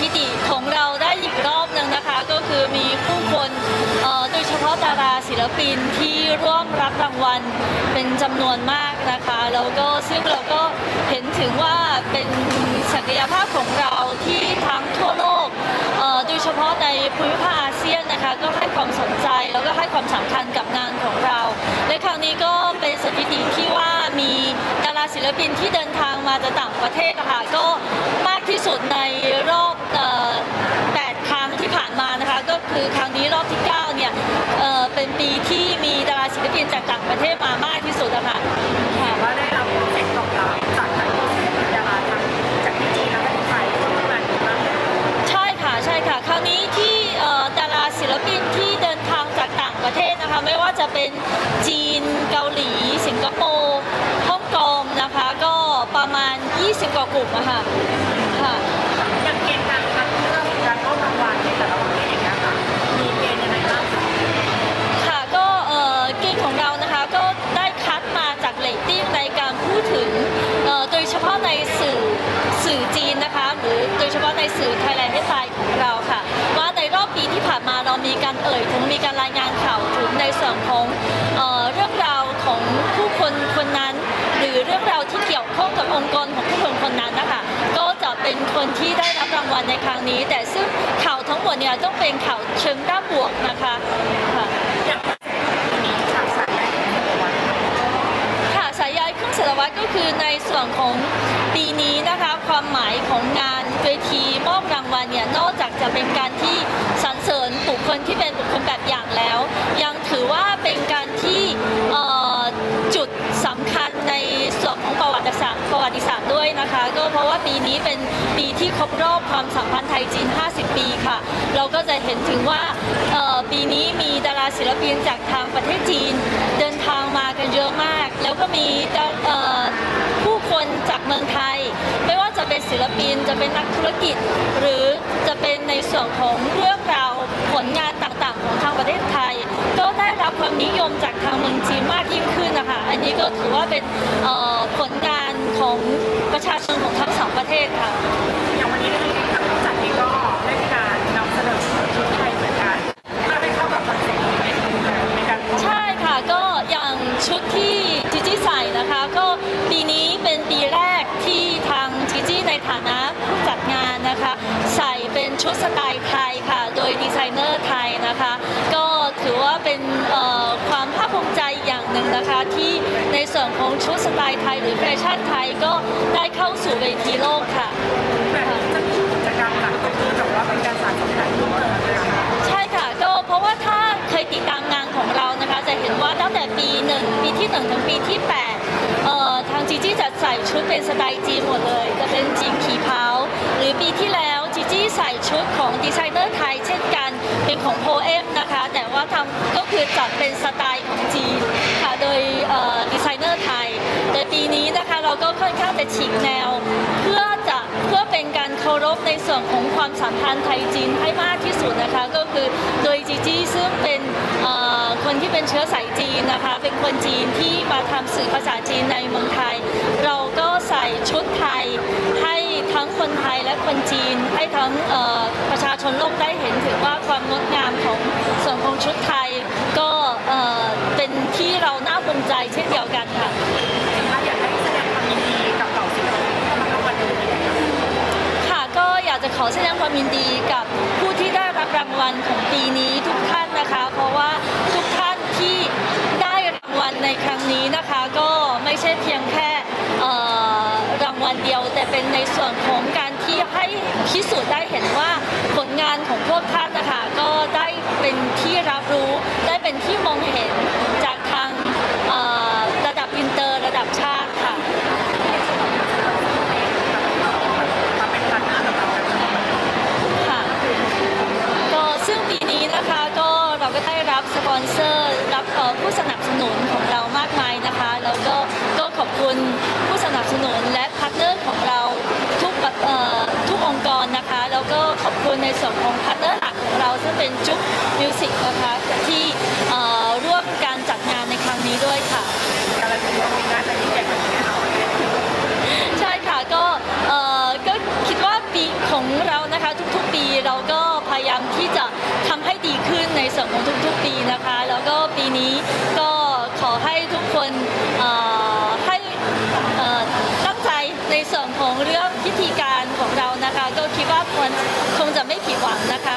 พิติของเราได้อีกรอบหนึ่งนะคะ ก็คือมีผู้คนโดยเฉพาะดาราศิลปินที่ร่วมรับรางวัลเป็นจำนวนมากนะคะแล้วก็ซึ่งเราก็เห็นถึงว่าเป็นศักยภาพของเราที่ทั้งทั่วโลกโดยเฉพาะในภูมิภาค นะคะก็ให้ความสนใจแล้วก็ให้ความสำคัญกับงานของเรา และครั้งนี้ก็เป็นสถิติที่ว่ามีดาราศิลปินที่เดินทางมาจากต่างประเทศนะคะก็มากที่สุดในรอบออ8ครั้งที่ผ่านมานะคะก็คือครั้งนี้รอบที่9เนี่ยเเป็นปีที่มีดาราศิลปินจากต่าง จะเป็นจีนเกาหลี สิงคโปร์ฮ่องกงนะคะ ก็ประมาณ 20 กว่ากลุ่มอะค่ะค่ะ อย่างเกณฑ์การคัดเลือกการมอบรางวัลในแต่ละประเทศอย่างเงี้ยค่ะ มีเกณฑ์ยังไงบ้างคะค่ะก็เอ่อเกณฑ์ของเรานะคะก็ได้คัดมาจากเรตติ้งในการพูดถึงเอ่อโดยเฉพาะในสื่อสื่อจีนนะคะ หรือโดยเฉพาะในสื่อไทยแลนด์ให้ไทยของเราค่ะ ว่าในรอบปีที่ผ่านมาเรามีการเอ่ยถึงมีการรายงานข่าวถึงในส่วนของ ข้องกับองค์กรของผู้คนคนนั้นนะคะก็จะเป็นคนที่ได้รับรางวัลในครั้งนี้ แต่ซึ่งข่าวทั้งหมดเนี่ยต้องเป็นข่าวเชิงด้านบวกนะคะค่ะสายแรกของรางวัลค่ะสายใยเครื่องสารวัตรก็คือในส่วนของปีนี้นะคะความหมายของงานเวทีมอบรางวัลเนี่ยนอกจากจะเป็นการที่สรรเสริญบุคคลที่เป็นบุคคลแบบอย่างแล้ว ยังถือว่าเป็นการที่เอ่อ นะคะ ก็เพราะว่าปีนี้เป็นปีที่ครบรอบความสัมพันธ์ไทยจีน 50 ปีค่ะ เราก็จะเห็นถึงว่าปีนี้มีดาราศิลปินจากทางประเทศจีน เดินทางมากันเยอะมาก แล้วก็มีผู้คนจากเมืองไทย ไม่ว่าจะเป็นศิลปินจะเป็นนักธุรกิจ หรือจะเป็นในส่วนของเรื่องราวผลงานต่างๆ ของทางประเทศไทย ก็ได้รับความนิยมจากทางเมืองจีนมากยิ่งขึ้นนะคะ อันนี้ก็ถือว่าเป็น เทศค่ะ อย่างวันนี้ได้มีการจัดเองก็ได้มีการนำเสนอชุดไทยเหมือนกันเพื่อให้เข้ากับคอนเซ็ปต์ในในการมอบใช่ค่ะก็อย่างชุดที่จีจี้ใส่นะคะ ก็ปีนี้เป็นปีแรกที่ทางจีจี้ในฐานะผู้จัดงานนะคะ ใส่เป็นชุดสไตล์ไทยค่ะ โดยดีไซเนอร์ไทยนะคะ ก็ถือว่าเป็นเอ่อ นึ่งนะคะ ที่ในส่วนของชุดสไตล์ไทยหรือแฟชั่นไทยก็ได้เข้าสู่เวทีโลกค่ะ แบบนี้จะมีกิจกรรมหลักก็คือแบบว่าเป็นการสานสมการเพิ่มเติมนะคะใช่ค่ะก็เพราะว่าถ้าเคยติดตามงานของเรานะคะ จะเห็นว่าตั้งแต่ปี1ปีที่1ถึงปีที่8เอ่อทางจีจี้จะใส่ชุดเป็นสไตล์จีนหมดเลย จะเป็นจีนขี่เผาหรือปีที่แล้วจีจี้ใส่ชุดของดีไซเนอร์ไทย เช่นกันเป็นของโพเอมนะคะ แต่ว่าทำก็คือจัดเป็นสไตล์ ก็ค่อนข้างจะฉีกแนว เพื่อจะเพื่อเป็นการเคารพในส่วนของความสัมพันธ์ไทยจีนให้มากที่สุดนะคะก็คือโดยจีจี้ซึ่งเป็นคนที่เป็นเชื้อสายจีนนะคะ เป็นคนจีนที่มาทำสื่อภาษาจีนในเมืองไทย เราก็ใส่ชุดไทยให้ทั้งคนไทยและคนจีนให้ทั้งประชาชนโลกได้เห็นถึงว่าความงดงามของส่วนของชุดไทย ขอแสดงความยินดีกับผู้ที่ได้รับรางวัลของปีนี้ทุกท่านนะคะ เพราะว่าทุกท่านที่ได้รางวัลในครั้งนี้นะคะ ก็ไม่ใช่เพียงแค่รางวัลเดียว แต่เป็นในส่วนของการที่ให้พิสูจน์ได้เห็นว่าผลงานของพวกท่านนะคะ ก็ได้เป็นที่รับรู้ได้เป็นที่มองเห็นจากทางเอ่อระดับอินเตอร์ระดับชาติค่ะ มาเป็นพาร์ทเนอร์กับเรากันในวันนี้ ค่ะก็ซึ่งปีนี้นะคะก็เรับสปอนเซอร์ รับผู้สนับสนุนของเรามากมายนะคะแล้วก็ก็ขอบคุณผู้สนับสนุนและพาร์ทเนอร์ของเราทุกทุกองค์กรนะคะ แล้วก็ขอบคุณในส่วนของพาร์ทเนอร์หลักของเราซึ่งเป็นจุ๊บมิวสิกนะคะที่ร่วมการจัดงานในครั้งนี้ด้วยค่ะการันตีว่าปีหน้าจะยิ่งใหญ่กว่านี้แน่นอนใช่ค่ะก็ก็คิดว่าปีของเรานะคะทุกๆปีเราก็ ส่วนของทุกๆปีนะคะ แล้วก็ปีนี้ก็ขอให้ทุกคนให้ตั้งใจในส่วนของเรื่องพิธีการของเรานะคะ ก็คิดว่าควรคงจะไม่ผิดหวังนะคะ